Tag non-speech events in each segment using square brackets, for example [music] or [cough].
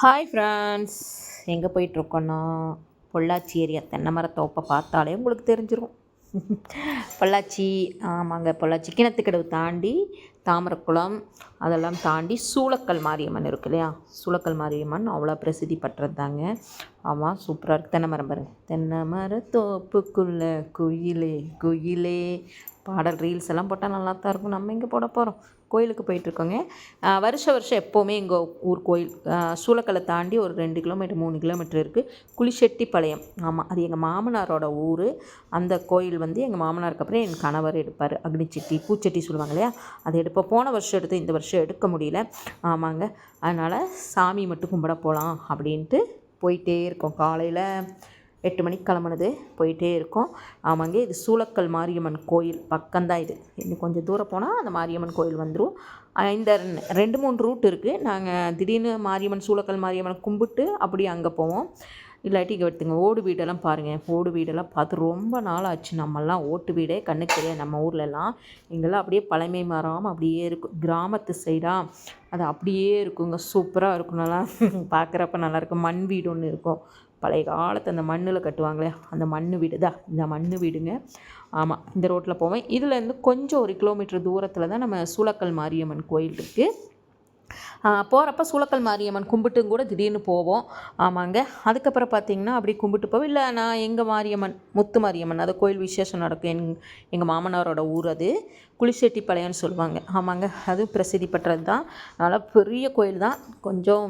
Hi friends எங்கே போயிட்டுருக்கோன்னா Pollachi area தென்னை மரத்தோப்பை பார்த்தாலே உங்களுக்கு தெரிஞ்சிடும் [laughs] பொள்ளாச்சி ஆமாங்க பொள்ளாச்சி கிணத்துக்கடவு தாண்டி தாமரக்குளம் அதெல்லாம் தாண்டி சூளக்கல் மாரியம்மன் இருக்கு இல்லையா? சூளக்கல் மாரியம்மன் அவ்வளோ பிரசித்தி பெற்றது தாங்க ஆமாம் சூப்பராக இருக்குது தென்னை மரம் பாருங்கள் தென்னை மரத்தோப்புக்குள்ளே குயிலே குயிலே. பாடல் ரீல்ஸ் எல்லாம் போட்டால் நல்லா தான் இருக்கும். நம்ம இங்கே போட போகிறோம் கோயிலுக்கு போயிட்டுருக்கோங்க. வருஷ வருஷம் எப்போவுமே எங்கள் ஊர் கோயில் சூளக்கலை தாண்டி ஒரு ரெண்டு கிலோமீட்டர் மூணு கிலோமீட்டர் இருக்குது குளிச்செட்டிப்பாளையம் ஆமாம் அது எங்கள் மாமனாரோட ஊர். அந்த கோயில் வந்து எங்கள் மாமனாருக்கு அப்புறம் என் கணவர் எடுப்பார். அக்னிச்சட்டி பூச்செட்டி சொல்லுவாங்க இல்லையா? அதை எடுப்போம் போன வருஷம் எடுத்து இந்த வருஷம் எடுக்க முடியல. ஆமாங்க. அதனால் சாமி மட்டும் கும்பிட போகலாம் அப்படின்ட்டு போயிட்டே இருக்கோம். காலையில் எட்டு மணிக்கு கிளம்புனது போயிட்டே இருக்கோம். ஆமாங்க. இது சூளக்கல் மாரியம்மன் கோயில் பக்கம்தான் இது. இன்னும் கொஞ்சம் தூரம் போனால் அந்த மாரியம்மன் கோயில் வந்துடும் இந்த ரெண்டு மூணு ரூட் இருக்குது நாங்கள் திடீர்னு மாரியம்மன் சூளக்கல் மாரியம்மனை கும்பிட்டு அப்படி அங்கே போவோம். இல்லாட்டி இங்கே எடுத்துங்க ஓடு வீடெல்லாம் பாருங்கள் ஓடு வீடெல்லாம் பார்த்து ரொம்ப நாள் ஆச்சு நம்மெல்லாம் ஓட்டு வீடே கண்ணுக்கு தெரியாது. நம்ம ஊர்லெல்லாம் இங்கெல்லாம் அப்படியே பழமை மாறாமல் அப்படியே இருக்கும். கிராமத்து சைடாக அது அப்படியே இருக்குங்க. சூப்பராக இருக்கும். நல்லா பார்க்குறப்ப நல்லாயிருக்கும் மண் வீடு ஒன்று இருக்கும். பழைய காலத்து அந்த மண்ணில் கட்டுவாங்களே அந்த மண் வீடு. தான் இந்த மண் வீடுங்க. ஆமாம் இந்த ரோட்டில் போவேன். இதுலேருந்து கொஞ்சம் ஒரு கிலோமீட்டர் தூரத்தில் தான் நம்ம சூளக்கல் மாரியம்மன் கோயில் இருக்குது போகிறப்ப சூளக்கல் மாரியம்மன் கும்பிட்டும் கூட திடீர்னு போவோம். ஆமாங்க. அதுக்கப்புறம் பார்த்திங்கன்னா அப்படி கும்பிட்டு போவோம். இல்லை நான் எங்கள் மாரியம்மன் முத்து மாரியம்மன் அது கோயில் விசேஷம் நடக்கும். எங் எங்கள் மாமனாரோட ஊர் அது. குளிச்செட்டிப்பாளையம்னு சொல்லுவாங்க. ஆமாங்க. அது பிரசித்தி பெற்றது தான். அதனால் பெரிய கோயில் தான். கொஞ்சம்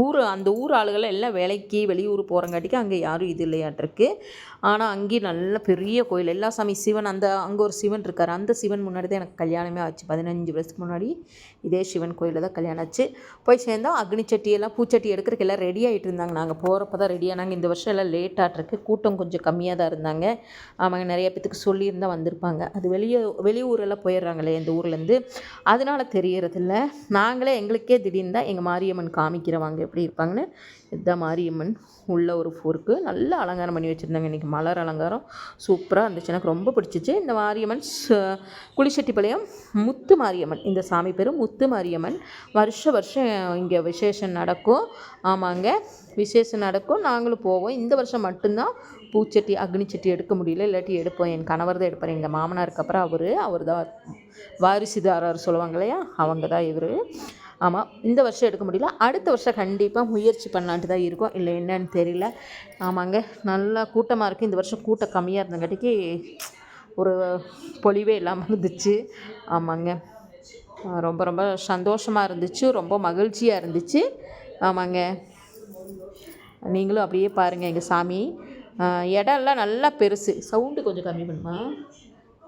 ஊர் அந்த ஊர் ஆளுகளை எல்லாம் வேலைக்கு வெளியூர் போகிறங்காட்டிக்கு அங்கே யாரும் இது இல்லையாட்டிருக்கு. ஆனால் அங்கேயும் நல்ல பெரிய கோயில். எல்லா சாமி சிவன் அந்த அங்கே ஒரு சிவன் இருக்கார். அந்த சிவன் முன்னாடி தான் எனக்கு கல்யாணமே ஆச்சு. பதினஞ்சு வருஷத்துக்கு முன்னாடி இதே சிவன் கோயிலில் தான் கல்யாணம் ஆச்சு. போய் சேர்ந்தோம் அக்னி சட்டியெல்லாம் பூச்சட்டி எடுக்கிறதுக்கு எல்லாம் ரெடி ஆகிட்டு இருந்தாங்க. நாங்கள் போகிறப்ப தான் ரெடி ஆனாங்க. இந்த வருஷம் எல்லாம் லேட் ஆகிட்ருக்கு கூட்டம் கொஞ்சம் கம்மியாக தான் இருந்தாங்க. அவங்க நிறைய பேத்துக்கு சொல்லியிருந்தால் வந்திருப்பாங்க. அது வெளியே வெளியூரெல்லாம் போயிடுறாங்களே இந்த ஊர்லேருந்து அதனால் தெரியறதில்ல. நாங்களே எங்களுக்கே திடீர்னு தான் எங்கள் மாரியம்மன் காமிக்கிறவாங்க. எப்படி இருப்பாங்கன்னு இதுதான் மாரியம்மன் உள்ள ஒரு ஃபோருக்கு நல்லா அலங்காரம் பண்ணி வச்சுருந்தாங்க இன்றைக்கி மலர் அலங்காரம் சூப்பராக இருந்துச்சு. எனக்கு ரொம்ப பிடிச்சிச்சு. இந்த மாரியம்மன் குளிச்செட்டிப்பாளையம் முத்து மாரியம்மன். இந்த சாமி பேர் முத்து மாரியம்மன். வருஷ வருஷம் இங்கே விசேஷம் நடக்கும். ஆமாங்க. விசேஷம் நடக்கும். நாங்களும் போவோம். இந்த வருஷம் மட்டும்தான் பூச்சட்டி அக்னி சட்டி எடுக்க முடியல. இல்லாட்டி எடுப்போம். என் கணவர் தான் எடுப்பார். எங்கள் மாமனாருக்கு அப்புறம் அவர் அவர் தான் வாரிசுதாரர் சொல்லுவாங்க இல்லையா? அவங்க தான் இவர். ஆமாம் இந்த வருஷம் எடுக்க முடியல. அடுத்த வருஷம் கண்டிப்பாக முயற்சி பண்ணலான்ட்டு தான் இருக்கும். இல்லை என்னன்னு தெரியல. ஆமாங்க நல்லா கூட்டமாக இருக்குது இந்த வருஷம் கூட்டம் கம்மியாக இருந்தங்காட்டிக்கு ஒரு பொலிவே இல்லாமல் இருந்துச்சு. ஆமாங்க. ரொம்ப ரொம்ப சந்தோஷமாக இருந்துச்சு. ரொம்ப மகிழ்ச்சியாக இருந்துச்சு. ஆமாங்க. நீங்களும் அப்படியே பாருங்கள் எங்கள் சாமி. இடம்லாம் நல்லா பெருசு. சவுண்டு கொஞ்சம் கம்மி பண்ணுமா?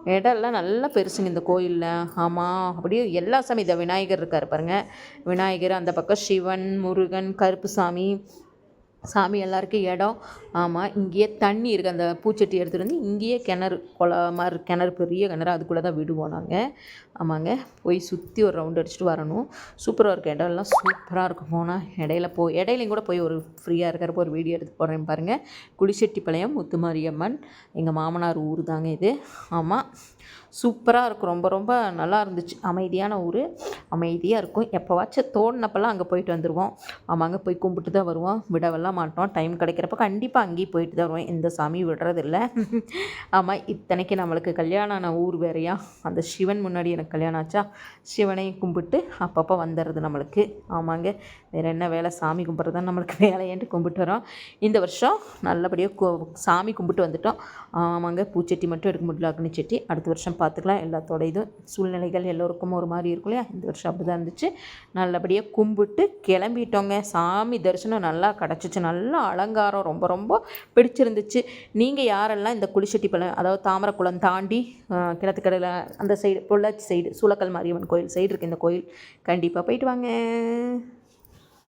இடம்லாம் நல்லா பெருசுங்க இந்த கோயிலில். ஆமாம் அப்படியே எல்லா சாமி இந்த விநாயகர் இருக்கார் பாருங்கள் விநாயகர் அந்த பக்கம் சிவன் முருகன் கருப்பு சாமி எல்லாருக்கும் இடம். ஆமாம் இங்கேயே தண்ணி இருக்குது அந்த பூச்சட்டி எடுத்துகிட்டு வந்து இங்கேயே கிணறு குள மாதிரி கிணறு பெரிய கிணறு அதுக்குள்ளே தான் விடுவோம் நாங்கள் ஆமாங்க போய் சுற்றி ஒரு ரவுண்ட் அடிச்சுட்டு வரணும். சூப்பராக இருக்கும். இடம்லாம் சூப்பராக இருக்கும். போனால் இடையில போய் இடையிலையும் கூட போய் ஒரு ஃப்ரீயாக இருக்கிறப்ப ஒரு வீடியோ எடுத்து போடுறேன் பாருங்கள் குளிச்செட்டிப்பாளையம் முத்துமாரியம்மன் எங்கள் மாமனார் ஊர் தாங்க இது. ஆமாம் சூப்பராக இருக்கும். ரொம்ப ரொம்ப நல்லா இருந்துச்சு. அமைதியான ஊர். அமைதியாக இருக்கும். எப்போவாச்சும் தோணுனப்பெல்லாம் அங்கே போயிட்டு வந்துடுவோம் ஆமாங்க போய் கும்பிட்டு தான் வருவோம். விடவெல்லாம் மாட்டோம். டைம் கிடைக்கிறப்ப கண்டிப்பாக அங்கேயும் போயிட்டு தான் வருவோம். எந்த சாமி விடுறதில்ல. ஆமாம் இத்தனைக்கு நம்மளுக்கு கல்யாணம் ஆன ஊர் வேறையா? அந்த சிவன் முன்னாடி எனக்கு கல்யாணம் ஆச்சா? சிவனையும் கும்பிட்டு அப்பப்போ வந்துடுறது நம்மளுக்கு. ஆமாங்க. வேறு என்ன வேலை? சாமி கும்பிட்றது தான் நம்மளுக்கு வேலையேன்ட்டு கும்பிட்டு வரோம். இந்த வருஷம் நல்லபடியாக சாமி கும்பிட்டு வந்துட்டோம். ஆமாங்க. பூச்செட்டி மட்டும் எடுக்க முடியல. அக்னி செட்டி. அடுத்த வருஷம் பார்த்துக்கலாம். எல்லாத்தோட இதுவும் சூழ்நிலைகள் எல்லோருக்கும் ஒரு மாதிரி இருக்கும் இல்லையா? இந்த வருஷம் அப்படி தான் இருந்துச்சு. நல்லபடியாக கும்பிட்டு கிளம்பிட்டோங்க. சாமி தரிசனம் நல்லா கிடச்சிச்சு. நல்லா அலங்காரம் ரொம்ப ரொம்ப பிடிச்சிருந்துச்சு. நீங்கள் யாரெல்லாம் இந்த குளிச்செட்டிப்பாளையம் அதாவது தாமரக்குளம் தாண்டி கிணத்துக்கடையில் அந்த சைடு பொள்ளாச்சி சைடு சூளக்கல் மாரியம்மன் கோயில் சைடு இருக்குது இந்த கோயில் கண்டிப்பாக போயிட்டு வாங்க.